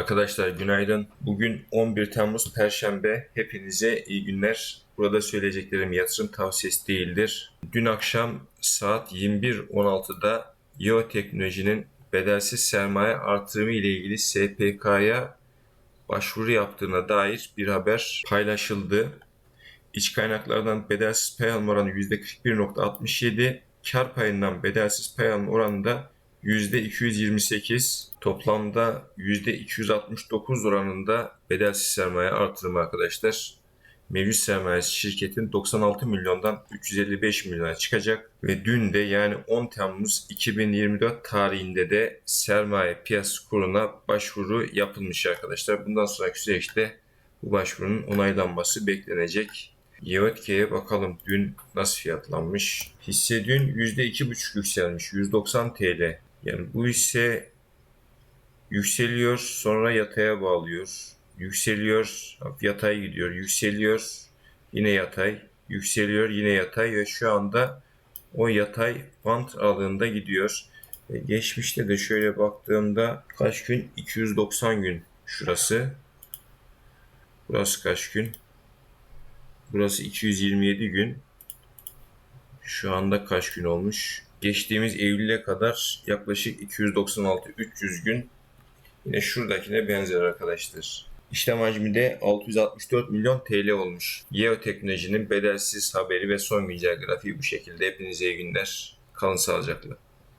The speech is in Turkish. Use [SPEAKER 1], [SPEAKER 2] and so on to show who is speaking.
[SPEAKER 1] Arkadaşlar günaydın. Bugün 11 Temmuz Perşembe. Hepinize iyi günler. Burada söyleyeceklerim yatırım tavsiyesi değildir. Dün akşam saat 21.16'da Yeo Teknoloji'nin bedelsiz sermaye artırımı ile ilgili SPK'ya başvuru yaptığına dair bir haber paylaşıldı. İç kaynaklardan bedelsiz pay alma oranı %41.67, kar payından bedelsiz pay alma oranı da %228 toplamda %269 oranında bedelsiz sermaye artırımı arkadaşlar. Mevcut sermayesi şirketin 96 milyondan 355 milyona çıkacak ve dün de yani 10 Temmuz 2024 tarihinde de sermaye piyasası kuruna başvuru yapılmış arkadaşlar. Bundan sonraki süreçte bu başvurunun onaylanması beklenecek. Yevetke'ye bakalım dün nasıl fiyatlanmış. Hisse dün %2,5 yükselmiş. 190 TL. Yani bu hisse yükseliyor sonra yataya bağlıyor. Yükseliyor yatay gidiyor. Yükseliyor yine yatay. Yükseliyor yine yatay ve şu anda o yatay bant aralığında gidiyor. E, Geçmişte de şöyle baktığımda kaç gün? 290 gün şurası. Burası kaç gün? Burası 227 gün. Şu anda kaç gün olmuş? Geçtiğimiz Eylül'e kadar yaklaşık 296-300 gün. Yine şuradakine benzer arkadaşlar. İşlem hacmi de 664 milyon TL olmuş. Yeo Teknoloji'nin bedelsiz haberi ve son güncel grafiği bu şekilde. Hepinize iyi günler. Kalın sağlıcakla.